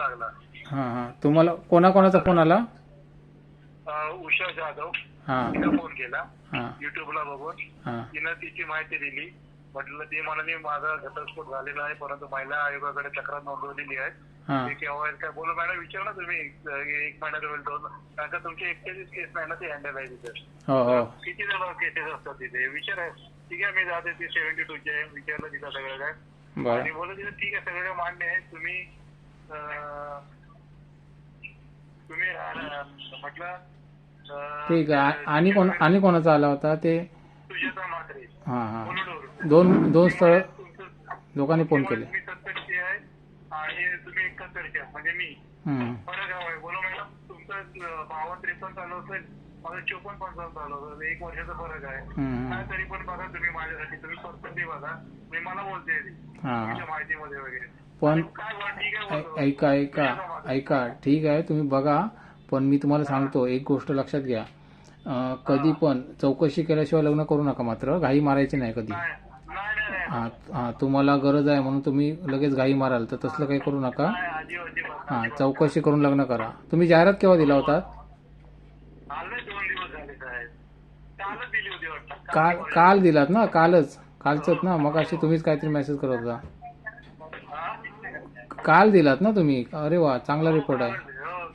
लागला. हां हां. तुम्हाला कोणाकोणाचा फोन आला? अं, उषा जाधव. हां. तिला फोन केला. हां. युट्यूबला बघून. हां. तिनं तिची माहिती दिली. म्हटलं ती म्हणाली माझा घटस्फोट झालेला आहे परंतु महिला आयोगाकडे तक्रार नोंदवलेली आहे. हां. ते केव्हा काय बोला मॅडम विचार ना तुम्ही. एक महिन्यात होईल दोन कारण का तुमची एकट्याचीच केस नाही ना ती हँडल आहे तिथे. हो हो. किती जण केसेस असतात तिथे? विचार आहे. ठीक आहे मी जाते. ती सेव्हन्टी टूची आहे. विचारलं तिथं सगळं काय. बरं. आणि बोलत तिथे ठीक आहे सगळं मान्य आहे. तुम्ही तुम्ही म्हटलं ठीक आहे. आणि कोण आणि कोणाचा आला होता? ते हां हां. दोन दोन स्थळ दोघांनी फोन केले. मी सत्तरची आहे आणि तुम्ही म्हणजे मी. हम्म. फरक आहे. बोलो मॅडम तुमचं त्रेपन्न चालू असेल माझं चोपन्न पंचावन्न चालू असेल एक वर्षाचा फरक आहे. तरी पण बघा तुम्ही माझ्यासाठी. तुम्ही पर्सेंटेज बघा. मी मला बोलते. हां. माहितीमध्ये वगैरे. पण. ऐका ऐका ऐका ठीक आहे तुम्ही बघा. पण मी तुम्हाला सांगतो एक गोष्ट लक्षात घ्या. कधी पण चौकशी केल्याशिवाय लग्न करू नका मात्र. घाई मारायची नाही कधी. हा हा तुम्हाला गरज आहे म्हणून तुम्ही लगेच घाई माराल. तर तसलं काही करू नका. हा चौकशी करून लग्न करा. तुम्ही जाहिरात केव्हा दिला होता काल काल दिलात ना? कालच कालच ना? मग अशी तुम्हीच काहीतरी मेसेज करत होता. हा? काल दिलात ना तुम्ही? अरे वा चांगला रिपोर्ट आहे. हो,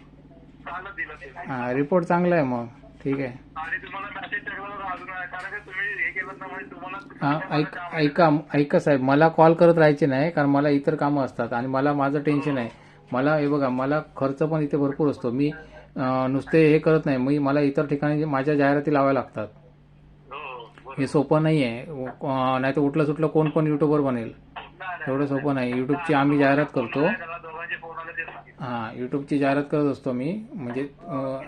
दिलं ते. हा रिपोर्ट चांगला आहे मग. ठीक आहे. आणि तुम्हाला मेसेज टाकल्यावर अजून आहे. कारण की तुम्ही हे केलं ना म्हणजे हा ऐक ऐका ऐका साहेब. मला कॉल करत राहायचे नाही कारण मला इतर कामं असतात आणि मला माझं टेन्शन आहे. मला हे बघा मला खर्च पण इथे भरपूर असतो. मी अं, नुसते हे करत नाही. मी मला इतर ठिकाणी माझ्या जाहिराती लावायला लागतात. हो बरोबर. हे सोपं नाही आहे नाही तर उठलं सुटलं कोण पण युट्यूबर बनेल. एवढं सोपं नाही. युट्यूबची आम्ही जाहिरात करतो. हां युट्यूबची जाहिरात करत असतो मी. म्हणजे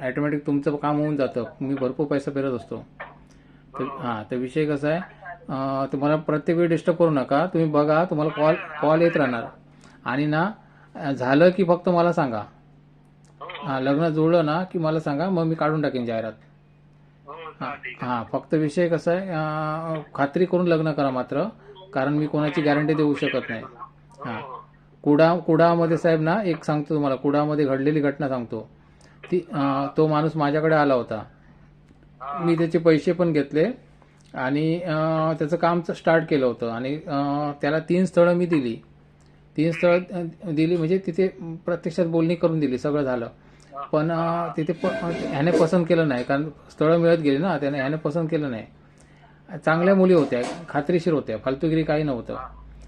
ॲटोमॅटिक तुमचं काम होऊन जातं. मी भरपूर पैसा फिरत असतो. तर हां तर विषय कसा आहे? तुम्हाला प्रत्येक वेळी डिस्टर्ब करू नका. तुम्ही बघा तुम्हाला कॉल कॉल येत राहणार. आणि ना झालं की फक्त मला सांगा. हां लग्न जुळलं ना की मला सांगा मग मी काढून टाकेन जाहिरात. हो ठीक हां फक्त विषय कसा आहे? खात्री करून लग्न करा मात्र. कारण मी कोणाची गॅरंटी देऊ शकत नाही. हां. कुडा कुडामध्ये साहेब ना एक सांगतो तुम्हाला कुडामध्ये घडलेली घटना सांगतो. ती तो माणूस माझ्याकडे आला होता. मी त्याचे पैसे पण घेतले आणि त्याचं काम स्टार्ट केलं होतं. आणि त्याला तीन स्थळं मी दिली. तीन स्थळं दिली म्हणजे तिथे प्रत्यक्षात बोलणी करून दिली सगळं झालं. पण तिथे प ह्याने पसंत केलं नाही. कारण स्थळं मिळत गेली ना त्याने ह्याने पसंत केलं नाही. चांगल्या मुली होत्या खात्रीशीर होत्या फालतूगिरी काही नव्हतं.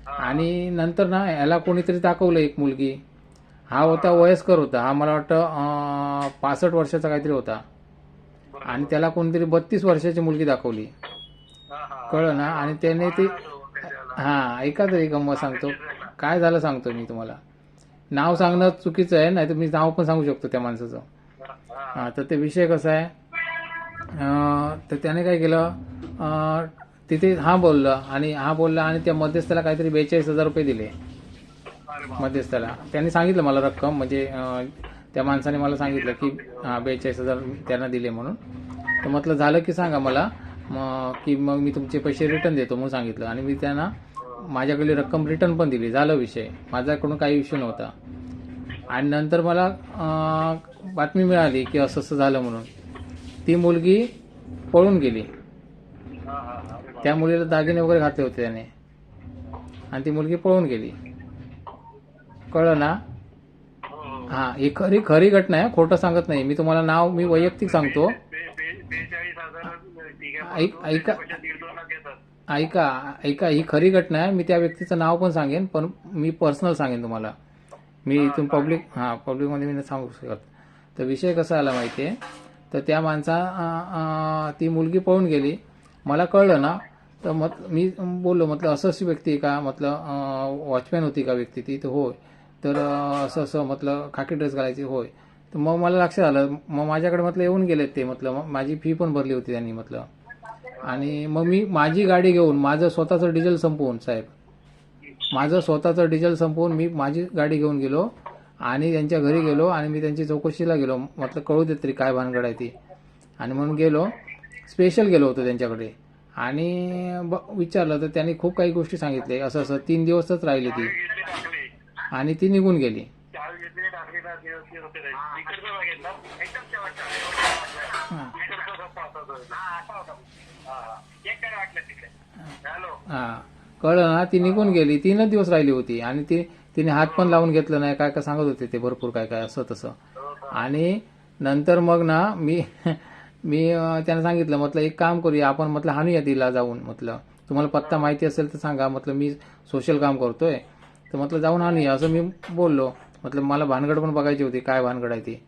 आणि नंतर ना याला कोणीतरी दाखवलं एक मुलगी. हा होता वयस्कर होता. हा मला वाटतं पासष्ट वर्षाचा काहीतरी होता. आणि त्याला कोणतरी बत्तीस वर्षाची मुलगी दाखवली. कळलं ना? आणि त्याने ते. हा ऐका तरी गंमत सांगतो. काय झालं सांगतो मी तुम्हाला. नाव सांगणं चुकीचं आहे नाही तर मी नाव पण सांगू शकतो त्या माणसाचं. हा, तर ते विषय कसा आहे? तर त्याने काय केलं? तिथे हा बोललं आणि हा बोलला आणि त्या मध्यस्थाला काहीतरी बेचाळीस हजार रुपये दिले. मध्यस्थाला. त्यांनी सांगितलं मला रक्कम म्हणजे त्या माणसाने मला सांगितलं की हा बेचाळीस हजार त्यांना दिले म्हणून. तर म्हटलं झालं की सांगा मला मग की मग मी तुमचे पैसे रिटर्न देतो म्हणून सांगितलं. आणि मी त्यांना माझ्याकडली रक्कम रिटर्न पण दिली. झालं विषय. माझ्याकडून काही इश्यू नव्हता. आणि नंतर मला बातमी मिळाली की असं असं झालं म्हणून. ती मुलगी पळून गेली. त्या मुलीला दागिने वगैरे घातले होते त्याने. आणि ती मुलगी पळून गेली. कळलं ना? हो, हो. हा ही खरी खरी घटना आहे. खोटं सांगत नाही. मी तुम्हाला नाव मी वैयक्तिक सांगतो. ऐक- ऐका. ऐका ही खरी घटना आहे. मी त्या व्यक्तीचं नाव पण सांगेन पण मी पर्सनल सांगेन तुम्हाला. मी इथून पब्लिक हां पब्लिकमध्ये मी सांगू शकत. तर विषय कसा आला माहिती आहे तर त्या माणसा ती मुलगी पळून गेली. मला कळलं ना तर मत मी बोललो म्हटलं असं अशी व्यक्ती का? म्हटलं वॉचमॅन होती का व्यक्ती ती? तर होय. तर असं असं म्हटलं खाकी ड्रेस घालायची होय. तर मग मला लक्षात आलं मग माझ्याकडे म्हटलं येऊन गेलेत ते म्हटलं मग माझी फी पण भरली होती त्यांनी म्हटलं. आणि मग मी माझी गाडी घेऊन माझं स्वतःचं डिझेल संपवून साहेब. माझं स्वतःचं डिझेल संपवून मी माझी गाडी घेऊन गेलो. आणि त्यांच्या घरी गेलो आणि मी त्यांची चौकशीला गेलो. म्हटलं कळू देत तरी काय भानगड आहे ती. आणि म्हणून गेलो. स्पेशल गेलो होतो त्यांच्याकडे. आणि ब विचारलं तर त्यांनी खूप काही गोष्टी सांगितले. असं असं तीन दिवसच राहिली ती. आणि ती निघून गेली. हां. कळलं ना ती निघून गेली. तीनच दिवस राहिली होती आणि ती तिने हात पण लावून घेतलं नाही. काय काय सांगत होते ते भरपूर काय काय असं तसं. आणि नंतर मग ना मी मी त्यांना सांगितलं म्हटलं एक काम करूया आपण म्हटलं हाणूया तिला जाऊन. म्हटलं तुम्हाला पत्ता माहिती असेल तर सांगा. म्हटलं मी सोशल काम करतोय. तर म्हटलं जाऊन आणूया असं मी बोललो. म्हटलं मला भानगड पण बघायची होती. काय भानगड आहे ती?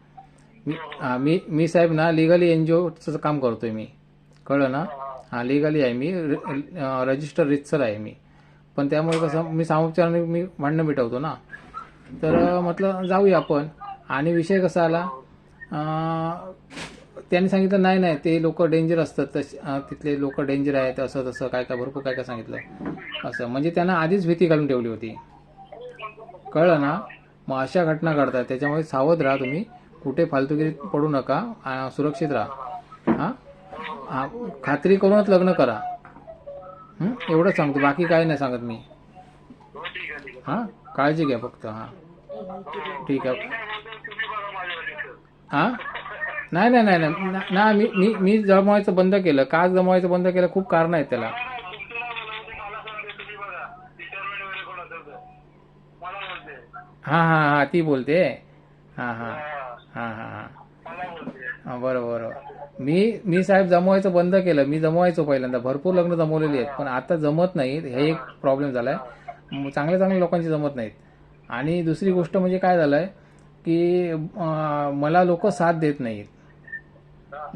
मी मी मी साहेब ना लिगली एन जी ओचं काम करतोय मी. कळलं ना? हां लिगली आहे मी. रजिस्टर रितसर आहे मी. पण त्यामुळे कसं मी सामोपचाराने मी भांडणं मिटवतो ना. तर म्हटलं जाऊया आपण. आणि विषय कसा आला? त्यांनी सांगितलं नाही नाही ते लोक डेंजर असतात. तसे तिथले लोक डेंजर आहेत. असं तसं काय काय भरपूर काय काय सांगितलं. असं. म्हणजे त्यांना आधीच भीती घालून ठेवली होती. कळलं ना? मग अशा घटना घडतात. त्याच्यामुळे सावध राहा तुम्ही. कुठे फालतुगिरीत पडू नका. सुरक्षित राहा. हां? खात्री करूनच लग्न करा. एवढं एवढंच सांगतो बाकी काही नाही सांगत मी. हा? हां काळजी घ्या फक्त हां. ठीक आहे. हा? हां नाही नाही नाही नाही. ना- मी मी मी जमवायचं बंद केलं. का जमवायचं बंद केलं? खूप कारण आहेत त्याला. हा हा हा हां हां हां ती बोलते. हां हां हा, हां हां हां. बरोबर हां बरं बरं मी मी साहेब जमवायचं बंद केलं. मी जमवायचो पहिल्यांदा. भरपूर लग्न जमवलेली आहेत. पण आता जमत नाहीत. हे एक प्रॉब्लेम झाला आहे चांगल्या चांगल्या लोकांची जमत नाहीत. आणि दुसरी गोष्ट म्हणजे काय झालं आहे की मला लोक साथ देत नाहीत.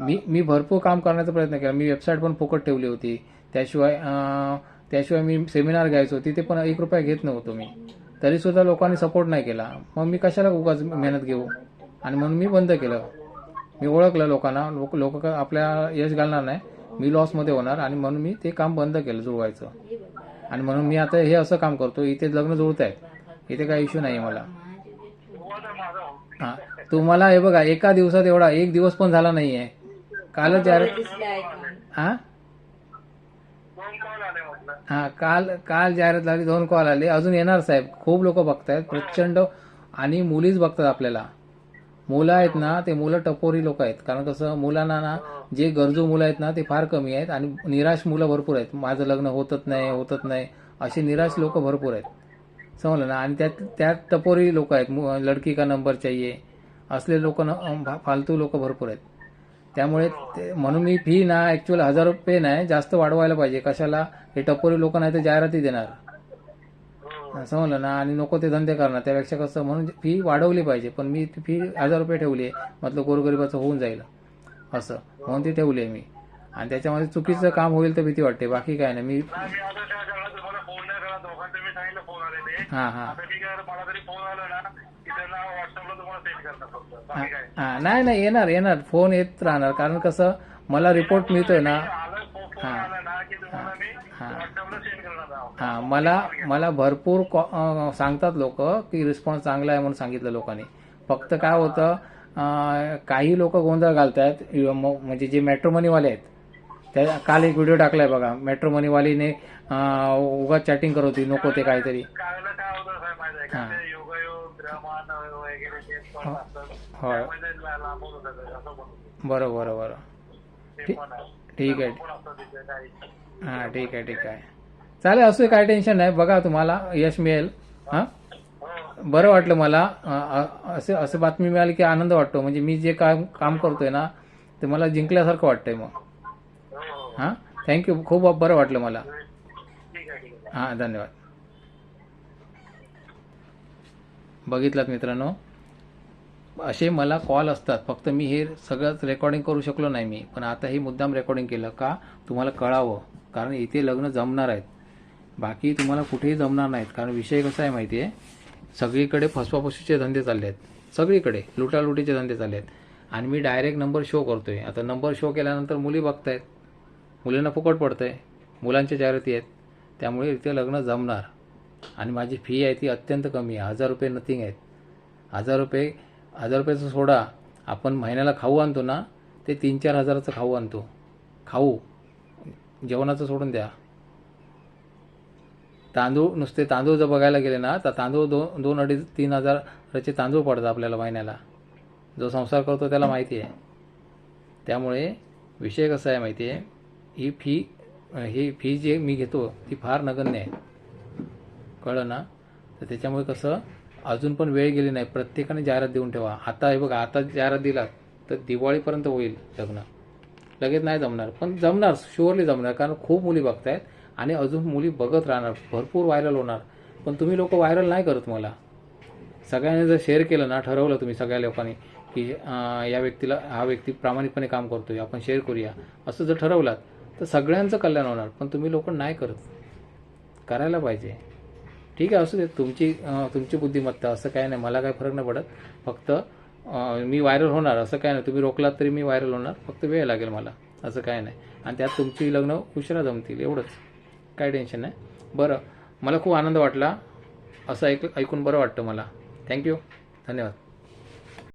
मी मी भरपूर काम करण्याचा प्रयत्न केला. मी वेबसाईट पण फुकट ठेवली होती. त्याशिवाय त्याशिवाय मी सेमिनार घ्यायचो. तिथे पण एक रुपया घेत नव्हतो मी. तरीसुद्धा लोकांनी सपोर्ट नाही केला. मग मी कशाला उगाच मेहनत घेऊ? आणि म्हणून मी बंद केलं. मी ओळखलं लोकांना लोक लोक आपल्या यश घालणार नाही. मी लॉसमध्ये होणार आणि म्हणून मी ते काम बंद केलं जुळवायचं. आणि म्हणून मी आता हे असं काम करतो इथे लग्न जुळत आहे इथे काही इश्यू नाही मला. हां. तुम्हाला हे बघा एका दिवसात एवढा एक दिवस पण झाला नाही आहे कालच यार हां? हां काल काल जाहिरात झाली दोन कॉल आले. अजून येणार साहेब. खूप लोक बघतायत प्रचंड आणि मुलीच बघतात आपल्याला. मुलं आहेत ना ते मुलं टपोरी लोक आहेत. कारण कसं मुलांना ना जे गरजू मुलं आहेत ना ते फार कमी आहेत आणि निराश मुलं भरपूर आहेत. माझं लग्न होतच नाही होतच नाही. असे निराश लोक भरपूर आहेत. समजलं ना? आणि त्यात त्यात टपोरी लोक आहेत. मु- लडकी का नंबर चाहिए? असले लोक फालतू लोक भरपूर आहेत. त्यामुळे ते म्हणून मी फी ना ॲक्च्युअल हजार रुपये नाही जास्त वाढवायला पाहिजे. कशाला? हे टपोरी लोक नाही तर जाहिराती देणार. समजलं ना? आणि नको ते धंदे करणार. त्यापेक्षा कसं म्हणून फी वाढवली पाहिजे. पण मी ती फी हजार रुपये ठेवली आहे. म्हटलं गोरगरिबाचं होऊन जाईल. असं. म्हणून ती ठेवली आहे मी. आणि त्याच्यामध्ये चुकीचं काम होईल तर भीती वाटते. बाकी काय नाही. मी नाही नाही हां हां. हां येणार येणार. फोन येत राहणार. कारण कसं मला रिपोर्ट मिळतोय ना. आलं फो- हां मला मला भरपूर कॉ- सांगतात लोक की रिस्पॉन्स चांगला आहे म्हणून सांगितलं लोकांनी. फक्त काय होतं काही लोक गोंधळ घालतात म्हणजे जे मेट्रोमनीवाले आहेत त्या काल एक व्हिडिओ टाकलाय बघा मेट्रोमनीवालीने उगा चॅटिंग करत होती नको ते काहीतरी. हां. होय बरं बरं बरं. ठीक आहे. हां ठीक आहे ठीक आहे. चालेल असं काय टेन्शन नाही. बघा तुम्हाला यश मिळेल. हां? बरं वाटलं मला. असे असं बातमी मिळाली की आनंद वाटतो. म्हणजे मी जे काम काम करतोय ना ते मला जिंकल्यासारखं वाटतंय मग. हां? थँक्यू खूप बरं वाटलं मला. हां धन्यवाद. बघितलात मित्रांनो? असे मला कॉल असतात. फक्त मी हे सगळंच रेकॉर्डिंग करू शकलो नाही मी. पण आता हे मुद्दाम रेकॉर्डिंग केलं का तुम्हाला कळावं. कारण इथे लग्न जमणार आहेत. बाकी तुम्हाला कुठेही जमणार नाहीत. कारण विषय कसा आहे माहिती आहे सगळीकडे फसवाफसवीचे धंदे चालले आहेत सगळीकडे लुटालुटीचे धंदे चालले आहेत आणि मी डायरेक्ट नंबर शो करतोय. आता नंबर शो केल्यानंतर मुली बघतायत. मुलींना फुकट पडतंय. मुलांच्या जाहिराती आहेत. त्यामुळे इथे लग्न जमणार. आणि माझी फी आहे ती अत्यंत कमी आहे. हजार रुपये नथिंग आहेत. हजार रुपये हजार रुपयाचं सोडा. आपण महिन्याला खाऊ आणतो ना ते तीन चार हजाराचं खाऊ आणतो. खाऊ. जेवणाचं सोडून द्या. तांदूळ नुसते तांदूळ जर बघायला गेले ना तर तांदूळ दोन दोन अडीच तीन हजाराचे तांदूळ पडतात आपल्याला महिन्याला. जो संसार करतो त्याला माहिती आहे. त्यामुळे विषय कसा आहे माहिती आहे? ही फी ही फी जी मी घेतो ती फार नगण्य आहे. कळलं ना? तर त्याच्यामुळे कसं अजून पण वेळ गेली नाही. प्रत्येकाने जाहिरात देऊन ठेवा. आता हे बघा आता जाहिरात दिला तर दिवाळीपर्यंत होईल लग्न लगेच नाही जमणार. पण जमणार शुअरली जमणार कारण खूप मुली बघतायत. आणि अजून मुली बघत राहणार भरपूर व्हायरल होणार. पण तुम्ही लोक व्हायरल नाही करत मला. सगळ्यांनी जर शेअर केलं ना ठरवलं तुम्ही सगळ्या लोकांनी की या व्यक्तीला हा व्यक्ती प्रामाणिकपणे काम करतोय आपण शेअर करूया. असं जर ठरवलात तर सगळ्यांचं कल्याण होणार पण तुम्ही लोक नाही करत. करायला पाहिजे. ठीक आहे असू दे तुमची तुमची बुद्धिमत्ता असं काय नाही मला काय फरक नाही पडत. फक्त मी व्हायरल होणार असं काय नाही. तुम्ही रोखलात तरी मी व्हायरल होणार फक्त वेळ लागेल मला असं काय नाही. आणि त्यात तुमची लग्न उशिरा जमतील एवढंच. काय टेन्शन नाही. बरं मला खूप आनंद वाटला. असं ऐक ऐकून बरं वाटतं मला. थँक्यू धन्यवाद.